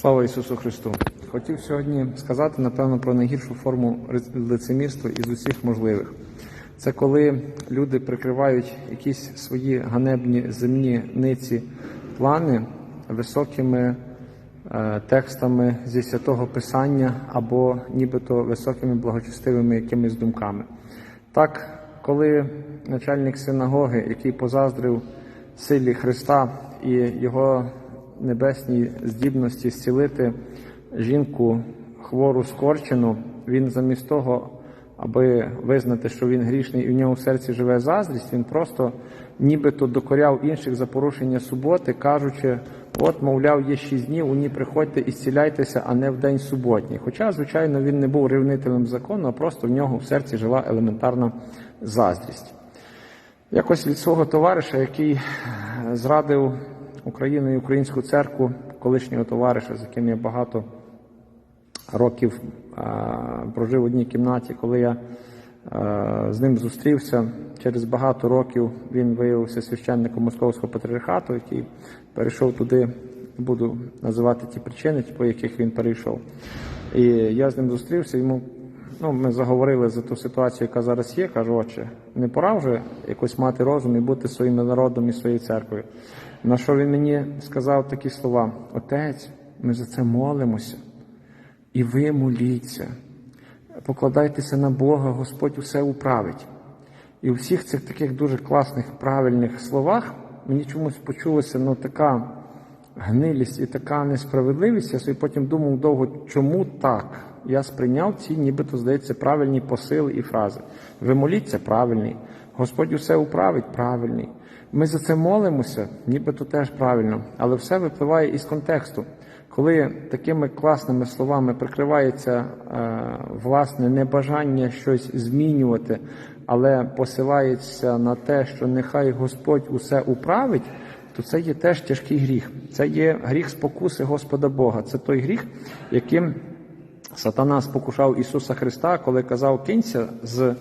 Слава Ісусу Христу! Хотів сьогодні сказати, напевно, про найгіршу форму лицемірства із усіх можливих. Це коли люди прикривають якісь свої ганебні земні ниці плани високими е, текстами зі святого Писання або нібито високими благочестивими якимись думками. Так, коли начальник синагоги, який позаздрив силі Христа і його небесній здібності зцілити жінку хвору скорчену, він замість того, аби визнати, що він грішний і в нього в серці живе заздрість, він просто нібито докоряв інших за порушення суботи, кажучи, от, мовляв, є шість днів, у ній приходьте і зціляйтеся, а не в день суботній. Хоча, звичайно, він не був ревнителем закону, а просто в нього в серці жила елементарна заздрість. Якось від свого товариша, який зрадив Україну і українську церкву, колишнього товариша, з яким я багато років прожив в одній кімнаті, коли я з ним зустрівся. Через багато років він виявився священником Московського патріархату, який перейшов туди, буду називати ті причини, по яких він перейшов. І я з ним зустрівся, йому ну, ми заговорили за ту ситуацію, яка зараз є. Кажу, отче, не пора вже якось мати розум і бути своїм народом і своєю церквою. На що він мені сказав такі слова: Отець, ми за це молимося, і ви моліться, покладайтеся на Бога, Господь усе управить. І у всіх цих таких дуже класних, правильних словах мені чомусь почулася ну, така гнилість і така несправедливість. Я собі потім думав довго, чому так? Я сприйняв ці, нібито здається, правильні посили і фрази. Ви моліться правильний, Господь усе управить правильний. Ми за це молимося, нібито теж правильно, але все випливає із контексту. Коли такими класними словами прикривається е, власне небажання щось змінювати, але посилається на те, що нехай Господь усе управить, то це є теж тяжкий гріх. Це є гріх спокуси Господа Бога. Це той гріх, яким сатана спокушав Ісуса Христа, коли казав: кинься з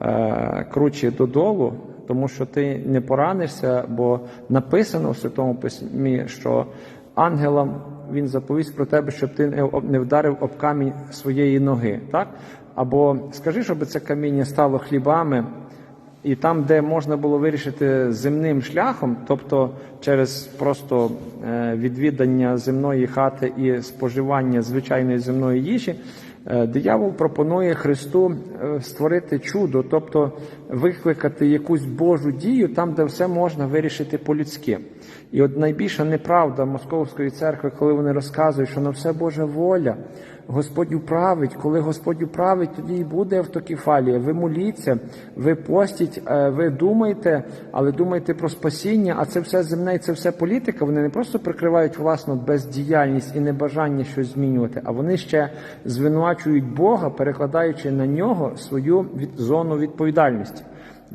е, кручі додолу, тому що ти не поранишся, бо написано в Святому Письмі, що ангелам він заповість про тебе, щоб ти не вдарив об камінь своєї ноги. так? Або скажи, щоб це каміння стало хлібами, і там, де можна було вирішити земним шляхом, тобто через просто відвідання земної хати і споживання звичайної земної їжі, диявол пропонує Христу створити чудо, тобто викликати якусь Божу дію там, де все можна вирішити по-людськи. І от найбільша неправда Московської церкви, коли вони розказують, що на все Божа воля. Господь управить, коли Господь управить, тоді і буде автокефалія. Ви моліться, ви постіть, ви думаєте, але думаєте про спасіння, а це все земне, і це все політика. Вони не просто прикривають власну бездіяльність і небажання щось змінювати, а вони ще звинувачують Бога, перекладаючи на нього свою від... зону відповідальності.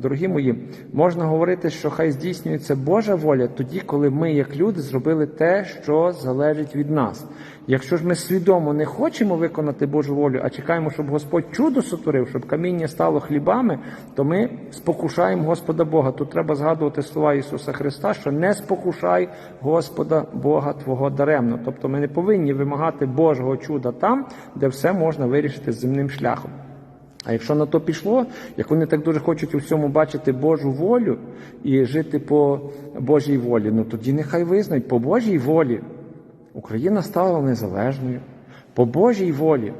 Дорогі мої, можна говорити, що хай здійснюється Божа воля тоді, коли ми, як люди, зробили те, що залежить від нас. Якщо ж ми свідомо не хочемо виконати Божу волю, а чекаємо, щоб Господь чудо сотворив, щоб каміння стало хлібами, то ми спокушаємо Господа Бога. Тут треба згадувати слова Ісуса Христа, що не спокушай Господа Бога Твого даремно. Тобто ми не повинні вимагати Божого чуда там, де все можна вирішити земним шляхом. А якщо на то пішло, як вони так дуже хочуть у всьому бачити Божу волю і жити по Божій волі, ну тоді нехай визнають по Божій волі. Україна стала незалежною. По Божій волі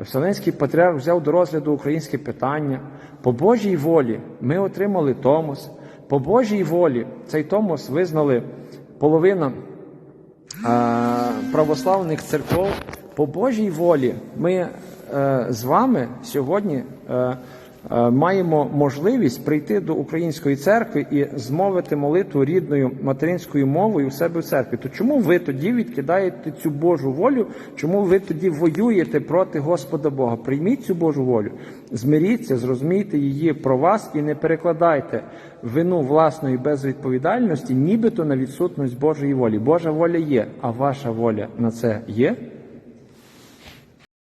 Вселенський патріарх взяв до розгляду українське питання. По Божій волі ми отримали Томос. По Божій волі цей Томос визнали половина а, православних церков. По Божій волі ми з вами сьогодні маємо можливість прийти до української церкви і змовити молитву рідною материнською мовою у себе в церкві. То чому ви тоді відкидаєте цю Божу волю? Чому ви тоді воюєте проти Господа Бога? Прийміть цю Божу волю, змиріться, зрозумійте її про вас і не перекладайте вину власної безвідповідальності, нібито на відсутність Божої волі. Божа воля є, а ваша воля на це є.